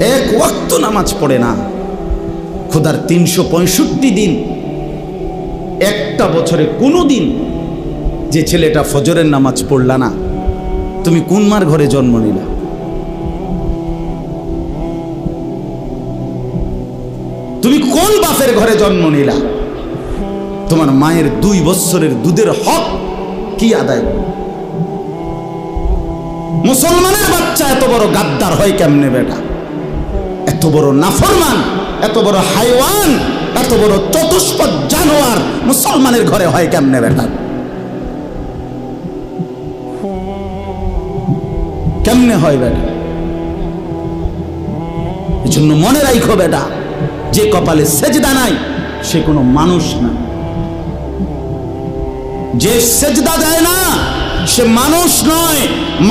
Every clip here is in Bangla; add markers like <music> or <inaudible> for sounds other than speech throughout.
এক ওয়াক্ত নামাজ পড়ে না। খোদার তিনশো পঁয়ষট্টি দিন। একটা বছরে কোনো দিন যে ছেলেটা ফজরের নামাজ পড়লা না। তুমি কোন মার ঘরে জন্ম নিলা? তুমি কোন বাপের ঘরে জন্ম নিলা? তোমার মায়ের দুই বৎসরের দুধের হক কি আদায়? মুসলমানের বাচ্চা এত বড় গাদ্দার হয় কেমনে বেটা? এত বড় নাফরমান, এত বড় হাইওয়ান, এত বড় চতুষ্পদ জানোয়ার মুসলমানের ঘরে হয় কেমনে বেটা? কেমনে হয় বেটা? এই জন্য মনে রাখো বেটা, যে কপালে সেজদা নাই, সে কোনো মানুষ না। যে সেজদা দেয় না সে মানুষ নয়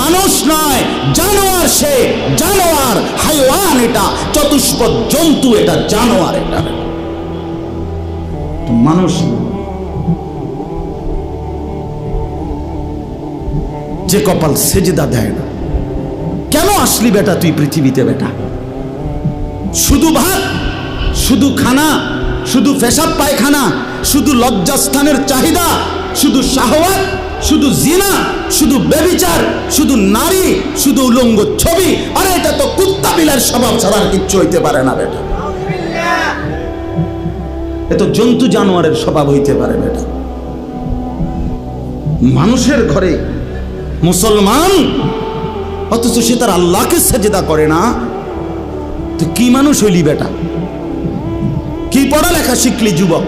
মানুষ নয়, জানোয়ার সে, জানোয়ার, হাইওয়ান এটা, চতুষ্প জন্তু এটা, জানোয়ার এটা। মানুষ যে কপাল সেজদা দেয় না। কেন আসলি বেটা তুই পৃথিবীতে বেটা? শুধু ভাত, শুধু খানা, শুধু পেশাব পায়খানা, শুধু লজ্জাস্থানের চাহিদা, শুধু শাহওয়াত শুধু জিনা, শুধু বেবিচার শুধু নারী, শুধু উলঙ্গ ছবি। আরে, এটা তো কুত্তা বিলার স্বভাব, ছাড়া আর কিচ্ছু হইতে পারে না, বেটা। এ তো জন্তু জানোয়ারের স্বভাব হইতে পারে, বেটা। মানুষের ঘরে মুসলমান, অথচ সে তার আল্লাহকে সেজদা করে না। তো কি মানুষ হইলি, বেটা? কি পড়ালেখা শিখলি, যুবক?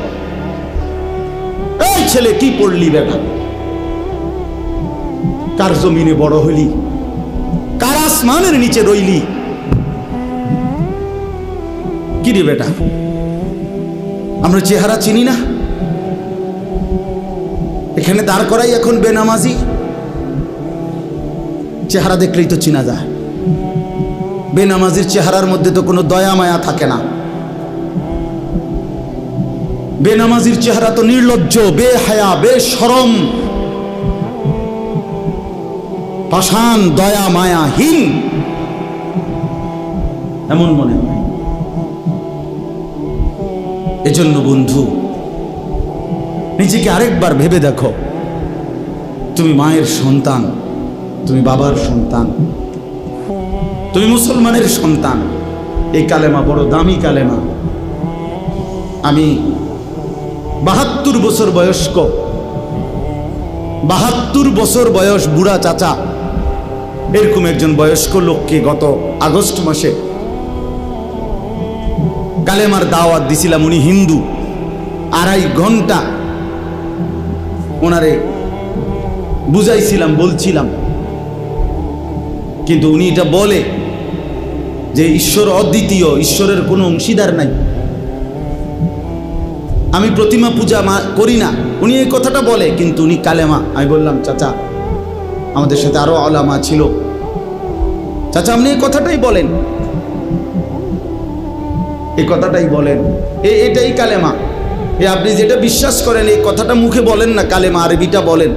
এই ছেলে কি পড়লি, বেটা? কার জমিনে বড় হইলি? কার আসমানের নিচে রইলি? কি রে বেটা? আমরা চেহারা চিনি না? এখানে দাঁড় করাই এখন বেনামাজি। চেহারা দেখলেই তো চিনা যায়। বেনামাজির চেহারার মধ্যে তো কোনো দয়া মায়া থাকে না। বেনামাজির চেহারা তো নির্লজ্জ, বেহায়া বেসরম পাষাণ দয়া মায়াহীন। এমন মনে হয়। এজন্য বন্ধু, নিজেকে আরেকবার ভেবে দেখো। তুমি মায়ের সন্তান, তুমি বাবার সন্তান, তুমি মুসলমানের সন্তান। এই কালেমা বড় দামি কালেমা। আমি বাহাত্তর বছর বয়স্ক, বাহাত্তর বছর বয়স বুড়া চাচা। এরকম একজন বয়স্ক লোককে গত আগস্ট মাসে কালেমার দাওয়াত দিছিলাম উনি হিন্দু। আড়াই ঘণ্টা ওনারে বুঝাইছিলাম, বলছিলাম। কিন্তু উনি এটা বলে যে ঈশ্বর অদ্বিতীয়, ঈশ্বরের কোনো অংশীদার নাই। আমি প্রতিমা পূজা করি না। উনি এই কথাটা বলে, কিন্তু উনি কালেমা। আমি বললাম, চাচা আমাদের সাথে আরও আলামা ছিল। চাচা, আপনি এই কথাটাই বলেন। এই কথাটাই বলেন। এ, এটাই কালেমা। এ, আপনি যেটা বিশ্বাস করেন, এই কথাটা মুখে বলেন না, কালেমা আরবিটা বলেন।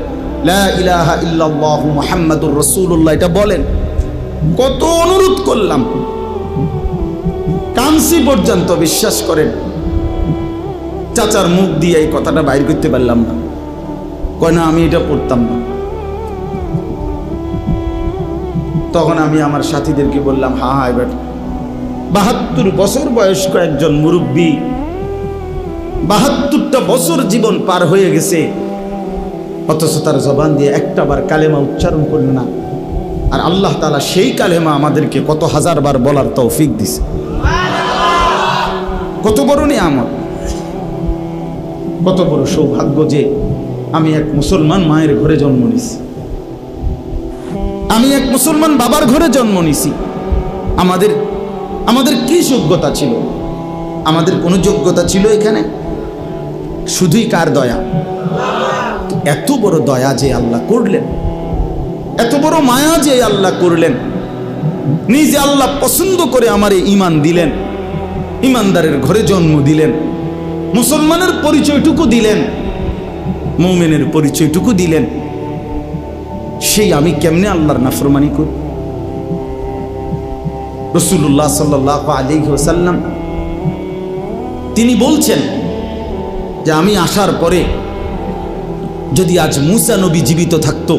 ইলাহা ইল্লাল্লাহু মুহাম্মাদুর রাসূলুল্লাহ, এটা বলেন। কত অনুরোধ করলাম। কাঞ্চি পর্যন্ত বিশ্বাস করেন। চাচার মুখ দিয়ে এই কথাটা বাইর করতে পারলাম না। কয় আমি এটা পড়তাম না। তখন আমি আমার সাথীদেরকে বললাম, হা হা, এবার বাহাত্তর বছর বয়স্ক একজন মুরব্বী বাহাত্তরটা বছর জীবন পার হয়ে গেছে। অথচ তার জবান দিয়ে একটা বার কালেমা উচ্চারণ করল না। আর আল্লাহ তালা সেই কালেমা আমাদেরকে কত হাজার বার বলার তৌফিক দিছে। কত বড় নিয়ামত। কত বড় সৌভাগ্য যে আমি এক মুসলমান মায়ের ঘরে জন্ম নিছি। আমি এক মুসলমান বাবার ঘরে জন্ম নিছি। আমাদের আমাদের কি যোগ্যতা ছিল? আমাদের কোনো যোগ্যতা ছিল এখানে? শুধুই কার দয়া? এত বড় দয়া যে আল্লাহ করলেন। এত বড় মায়া যে আল্লাহ করলেন। নিজে আল্লাহ পছন্দ করে আমারে ইমান দিলেন। ইমানদারের ঘরে জন্ম দিলেন। মুসলমানের পরিচয়টুকু দিলেন। মৌমেনের পরিচয়টুকু দিলেন। সেই আমি কেমনে আল্লাহর নাফরমানি করি রসুল্লাহ সাল্লাহ আলী ওসাল্লাম তিনি বলছেন যে আমি আসার পরে যদি আজ মুসা নবী জীবিত থাকতো,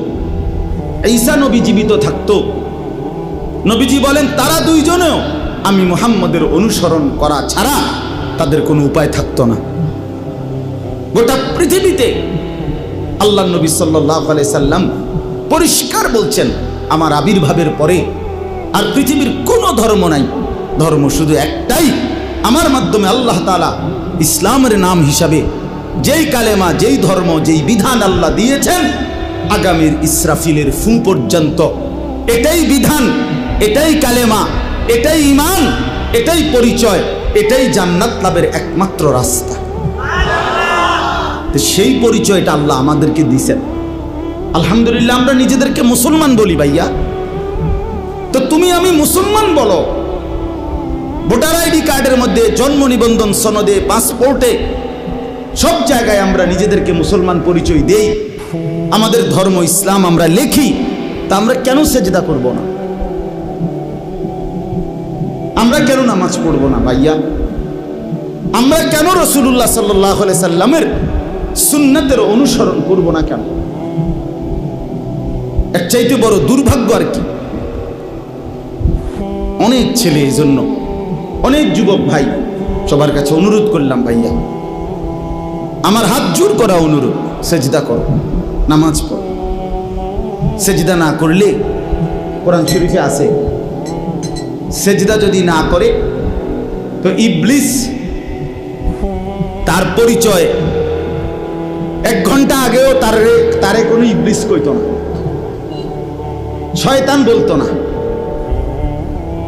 ঈসা নবী জীবিত থাকতো, নবীজি বলেন, তারা দুইজনেও আমি মুহাম্মদের অনুসরণ করা ছাড়া তাদের কোনো উপায় থাকতো না। গোটা পৃথিবীতে আল্লাহ নবী সাল্লাহ আলাই সাল্লাম পরিষ্কার বলছেন, আমার আবির্ভাবের পরে আর পৃথিবীর কোনো ধর্ম নাই। ধর্ম শুধু একটাই। আমার মাধ্যমে আল্লাহ তালা ইসলামের নাম হিসাবে যেই কালেমা, যেই ধর্ম, যেই বিধান আল্লাহ দিয়েছেন, আগামীর ইসরাফিলের ফু পর্যন্ত এটাই বিধান, এটাই কালেমা, এটাই ইমান এটাই পরিচয়, এটাই জান্নাত লাভের একমাত্র রাস্তা। সেই পরিচয়টা আল্লাহ আমাদেরকে দিছেন আলহামদুলিল্লাহ, আমরা নিজেদেরকে মুসলমান বলি ভাইয়া। তো তুমি আমি মুসলমান বলো। ভোটার আইডি কার্ডের মধ্যে জন্ম নিবন্ধন সনদে, পাসপোর্টে, সব জায়গায় আমরা নিজেদেরকে মুসলমান পরিচয় দেই। আমাদের ধর্ম ইসলাম আমরা লেখি, তা আমরা কেন সেজদা করব না? আমরা কেন নামাজ পড়ব না ভাইয়া? আমরা কেন রসুল্লাহ সাল্লাহ সাল্লামের সুন্নতের অনুসরণ করব না কেন? এর চাইতে বড় দুর্ভাগ্য আর কি? অনেক ছেলে এই জন্য অনেক যুবক ভাই সবার কাছে অনুরোধ করলাম ভাইয়া, আমার হাত জোর করা অনুরোধ, সেজদা করো, নামাজ পড়ো। সেজদা না করলে কোরআন শরীফে আছে, সেজদা যদি না করে, তো ইবলিস তার পরিচয়, এক ঘণ্টা আগেও তার তারে কোনো ইবলিস কইত না। শয়তান বলতো না।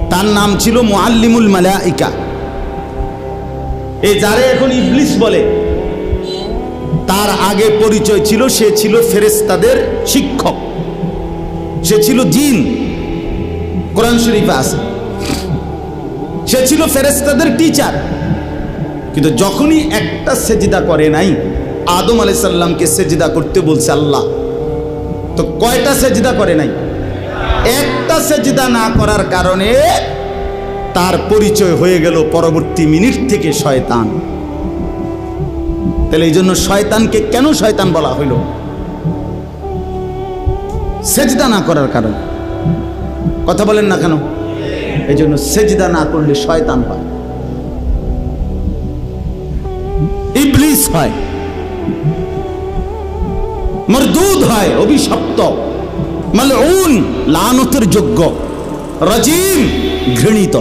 তার নাম ছিল মুআল্লিমুল মালাইকা। এই যারে এখন ইবলিস বলে, তার আগে পরিচয় ছিল, সে ছিল ফেরেস্তাদের শিক্ষক। সে ছিল জিন। কোরআন শরীফে আছে। সে ছিল ফেরেস্তাদের টিচার কিন্তু যখনই একটা সেজিদা করে নাই, আদম আলাইসাল্লামকে সেজিদা করতে বলছে আল্লাহ। তো কয়টা সেজিদা করে নাই? একটা সেজিদা না করার কারণে তার পরিচয় হয়ে গেল পরবর্তী মিনিট থেকে শয়তান। তাহলে এই জন্য শয়তানকে কেন শয়তান বলা হইল? সেজদা না করার কারণ। কথা বলেন না কেন? এই জন্য সেজদা না করলে শয়তান হয়। ইবলিস হয়। মরদুদ হয়, অভিশপ্ত। মালউন লানতের যোগ্য রাজিম ঘৃণিত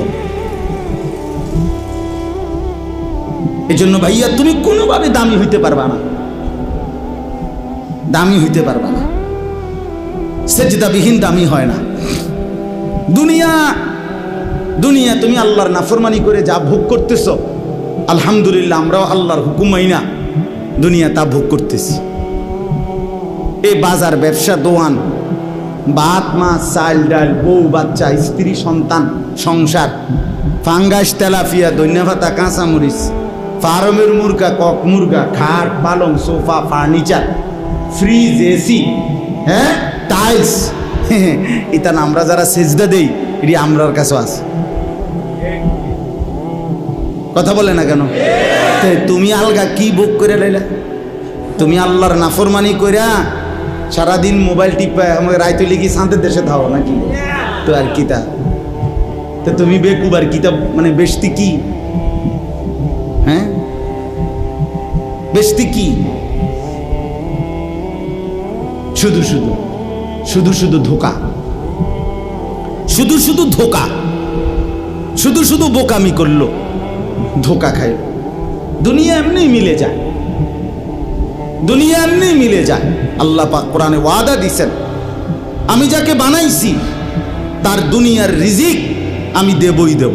এজন্য ভাইয়া তুমি কোনোভাবে দামি হইতে পারবা না দামি হইতে পারবা না সেজদাবিহীন দামি হয় না দুনিয়া দুনিয়া তুমি আল্লাহর নাফরমানি করে যা ভোগ করতেছ আলহামদুলিল্লাহ আমরাও আল্লাহর হুকুমাই না দুনিয়া তা ভোগ করতেছি এই বাজার ব্যবসা দোয়ান ভাত মাছ চাল ডাল বউ, বাচ্চা, স্ত্রী, সন্তান, সংসার। ফাঙ্গাস তেলাফিয়া দৈন্যভাতা কাঁচামরিচ, ফার্মের মুরগা, কক মুরগা, খাট, পালং, সোফা, ফার্নিচার, ফ্রিজ, এসি হ্যাঁ? টাইলস। <laughs> এটা আমরা যারা সেজদা দেই, এটি আমরার কাছে আছে। কথা বলে না কেন? তুমি আলগা কি বুক করে লাইলা? তুমি আল্লাহর নাফরমানি কইরা সারাদিন মোবাইল টিপা আমাকে রাইতে লিখি শান্তের দেশে থাও নাকি? তো আর কিতা তো? তুমি বেকুব আর কিতা মানে বেশতি কি? হ্যাঁ? বেশতি কি? শুধু শুধু শুধু শুধু ধোকা। শুধু শুধু ধোকা। শুধু শুধু বোকামি করল। ধোকা খাইল। দুনিয়া এমনি মিলে যায়। দুনিয়া এমনি মিলে যায়। আল্লাহ পাক কোরআনে ওয়াদা দিছেন আমি যাকে বানাইছি তার দুনিয়ার রিজিক আমি দেবই দেব।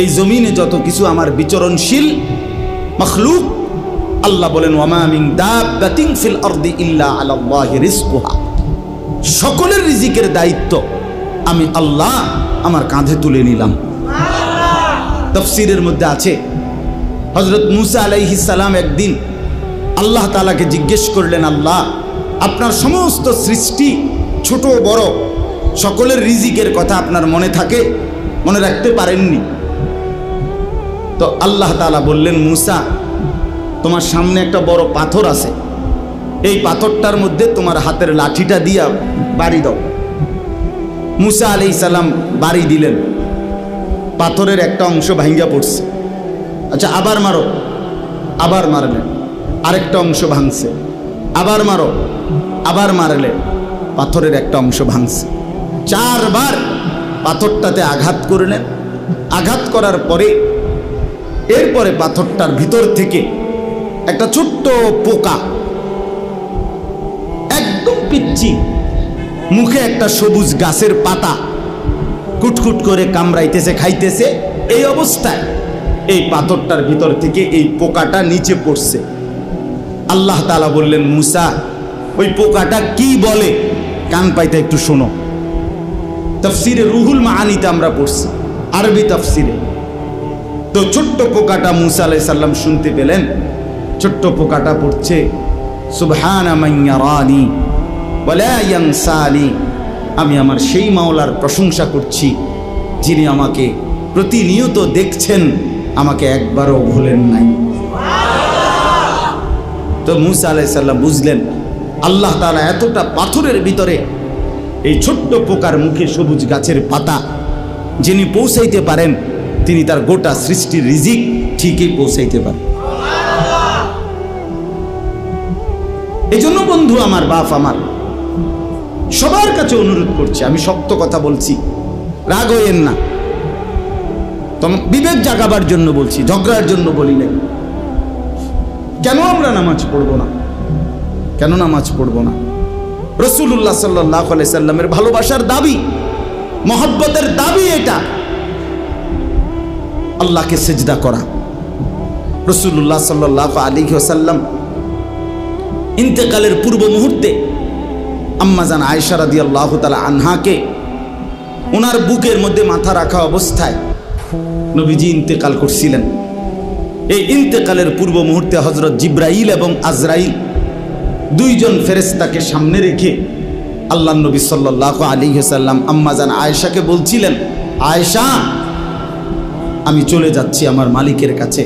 এই জমিনে যত কিছু আমার বিচরণশীল মখলুক আল্লাহ বলেন ওয়ামা দাব্বাতিন ফিল ইল্লা রিজকুহা। সকলের রিজিকের দায়িত্ব আমি আল্লাহ আমার কাঁধে তুলে নিলাম। তফসিরের মধ্যে আছে হজরত মুসা আলাইহিস সালাম একদিন আল্লাহ তালাকে জিজ্ঞেস করলেন, আল্লাহ, আপনার সমস্ত সৃষ্টি ছোট বড়, সকলের রিজিকের কথা আপনার মনে থাকে? মনে রাখতে পারেননি? তো আল্লাহ তালা বললেন, মুসা, তোমার সামনে একটা বড় পাথর আছে। এই পাথরটার মধ্যে তোমার হাতের লাঠিটা দিয়া বাড়ি দাও। মুসা আলি সালাম বাড়ি দিলেন। পাথরের একটা অংশ ভাঙ্গা পড়ছে। আচ্ছা আবার মারো, আবার মারলেন। আরেকটা অংশ ভাঙছে। আবার মারো, আবার মারলে পাথরের একটা অংশ ভাঙছে। চারবার পাথরটাতে আঘাত করলেন। আঘাত করার পরে এরপরে পাথরটার ভিতর থেকে একটা ছোট্ট পোকা একদম পিচ্ছি মুখে একটা সবুজ গাছের পাতা কুটকুট করে কামড়াইতেছে, খাইতেছে। এই অবস্থায় এই পাথরটার ভিতর থেকে এই পোকাটা নিচে পড়ছে। আল্লাহ তালা বললেন, মুসা, ওই পোকাটা কি বলে? কান পাইতে একটু শোনো। তফসিরে রুহুল মাহানিতে আমরা পড়ছি, আরবি তফসিরে। তো ছোট্ট পোকাটা মুসা আলাই সাল্লাম শুনতে পেলেন। ছোট্ট পোকাটা পড়ছে, সুবহানা ইয়ানসানি। আমি আমার সেই মাওলার প্রশংসা করছি, যিনি আমাকে প্রতিনিয়ত দেখছেন, আমাকে একবারও ভুলেন নাই। তো মুসা আলাই সাল্লাম বুঝলেন, আল্লাহ তাআলা এতটা পাথরের ভিতরে এই ছোট্ট পোকার মুখে সবুজ গাছের পাতা যিনি পৌঁছাইতে পারেন, তিনি তার গোটা সৃষ্টির রিজিক ঠিকই পৌঁছাইতে পারেন। এই জন্য বন্ধু আমার বাপ আমার, সবার কাছে অনুরোধ করছি, আমি শক্ত কথা বলছি, রাগ হইয়েন না। বিবেক জাগাবার জন্য বলছি, ঝগড়ার জন্য বলি নাই। কেন আমরা নামাজ পড়ব না? কেন নামাজ পড়ব না? রসুল্লাহ সাল্লাহ সাল্লামের ভালোবাসার দাবি, মহব্বতের দাবি এটা। আল্লাহকে সেজদা করা। রসুল্লাহ সাল্লাহ আলী সাল্লাম ইন্তেকালের পূর্ব মুহূর্তে আম্মাজান আয়সা রাদি আল্লাহ তালা আনহাকে ওনার বুকের মধ্যে মাথা রাখা অবস্থায় নবীজি ইন্তেকাল করছিলেন। এই ইন্তেকালের পূর্ব মুহূর্তে হজরত জিব্রাইল এবং আজরাইল দুইজন ফেরেস্তাকে সামনে রেখে আল্লাহ নবী সাল্লাহ আলী সাল্লাম আম্মাজান আয়েশাকে বলছিলেন, আয়েশা, আমি চলে যাচ্ছি আমার মালিকের কাছে।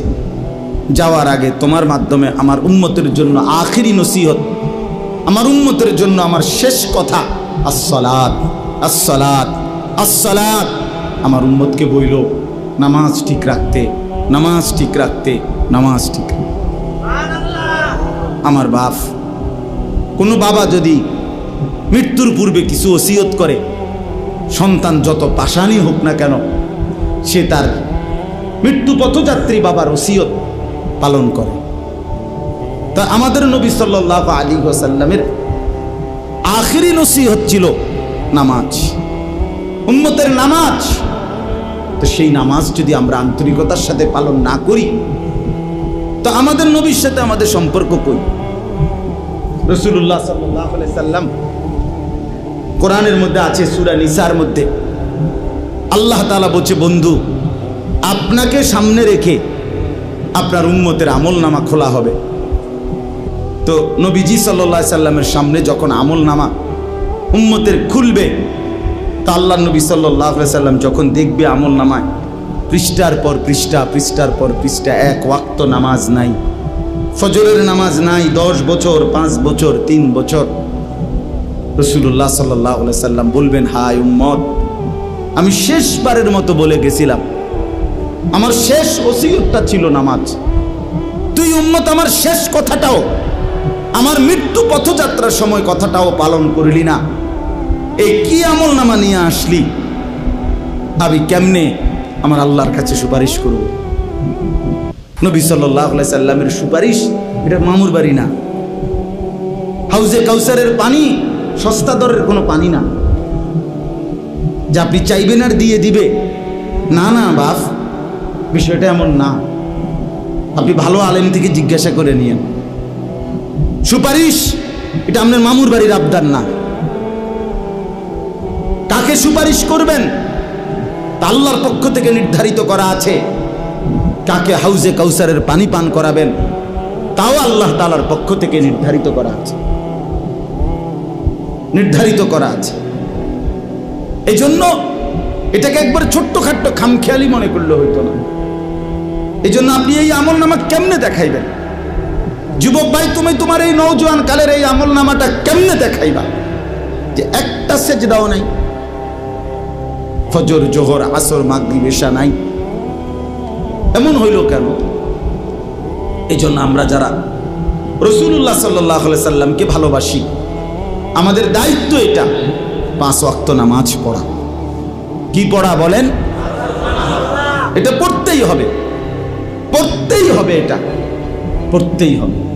যাওয়ার আগে তোমার মাধ্যমে আমার উন্মতের জন্য আখিরি নসিহত, আমার উন্মতের জন্য আমার শেষ কথা, আসসালাত আসসালাত আসসালাত। আমার উম্মতকে বইল, নামাজ ঠিক রাখতে নামাজ ঠিক রাখতে, নামাজ ঠিক আমার বাপ, কোনো বাবা যদি মৃত্যুর পূর্বে কিছু ওসিয়ত করে, সন্তান যত পাশানি হোক না কেন, সে তার মৃত্যু পথযাত্রী বাবার ওসিয়ত পালন করে। তা আমাদের নবী সাল্লাহ আলী ওসাল্লামের আখিরি নসিহত ছিল নামাজ। উন্মতের নামাজ তো সেই নামাজ যদি আমরা আন্তরিকতার সাথে পালন না করি, তো আমাদের নবীর সাথে আমাদের সম্পর্ক কই? রসুল্লাহ সাল্লাম কোরআনের মধ্যে আছে, সুরা নিসার মধ্যে। আল্লাহ তালা বলছে, বন্ধু, আপনাকে সামনে রেখে আপনার উম্মতের আমল নামা খোলা হবে। তো নবীজি সাল্লা সাল্লামের সামনে যখন আমল নামা উম্মতের খুলবে তা আল্লাহ নবী সাল্লাহ সাল্লাম যখন দেখবে আমল নামায়, পৃষ্ঠার পর পৃষ্ঠা, পৃষ্ঠার পর পৃষ্ঠা, এক ওয়াক্ত নামাজ নাই, ফজরের নামাজ নাই, দশ বছর, পাঁচ বছর, তিন বছর রসুল্লাহ সাল্লাহ সাল্লাম বলবেন হাই উম্মত, আমি শেষবারের মতো বলে গেছিলাম, আমার শেষ ওসিয়তটা ছিল নামাজ, তুই উম্মত আমার শেষ কথাটাও, আমার মৃত্যু পথযাত্রার সময় কথাটাও পালন করলি না। এই কি আমল নামা নিয়ে আসলি? আমি কেমনে? আমার আল্লাহর কাছে সুপারিশ করব নবী সাল্লাহ সাল্লামের সুপারিশ, এটা মামুর বাড়ি না। হাউজে কাউসারের পানি, সস্তা দরের কোনো পানি না। যা আপনি চাইবেন আর দিয়ে দিবে। না না, বাপ, বিষয়টা এমন না। আপনি ভালো আলেম থেকে জিজ্ঞাসা করে নিয়েন। সুপারিশ, এটা আপনার মামুর বাড়ির আবদার না। কাকে সুপারিশ করবেন? আল্লাহর পক্ষ থেকে নির্ধারিত করা আছে। কাকে হাউজে কাউসারের পানি পান করাবেন, তাও আল্লাহ তালার পক্ষ থেকে নির্ধারিত করা আছে। নির্ধারিত করা আছে। এই জন্য এটাকে একবার ছোট্ট খাট্ট খামখেয়ালি মনে করলে হইতো না। এই জন্য আপনি এই আমল নামা কেমনে দেখাইবেন? যুবক ভাই, তুমি তোমার এই নৌজওয়ান কালের এই আমল নামাটা কেমনে দেখাইবা? যে একটা সেজদাও নাই। ফজর, জোহর, আসর, মাগরিব এশা নাই। এমন হইল কেন? এই জন্য আমরা যারা রসুল্লাহ সাল্লাহ সাল্লামকে ভালোবাসি, আমাদের দায়িত্ব এটা, পাঁচ ওয়াক্ত নামাজ পড়া। কি পড়া বলেন? এটা পড়তেই হবে পড়তেই হবে এটা, পড়তেই হবে।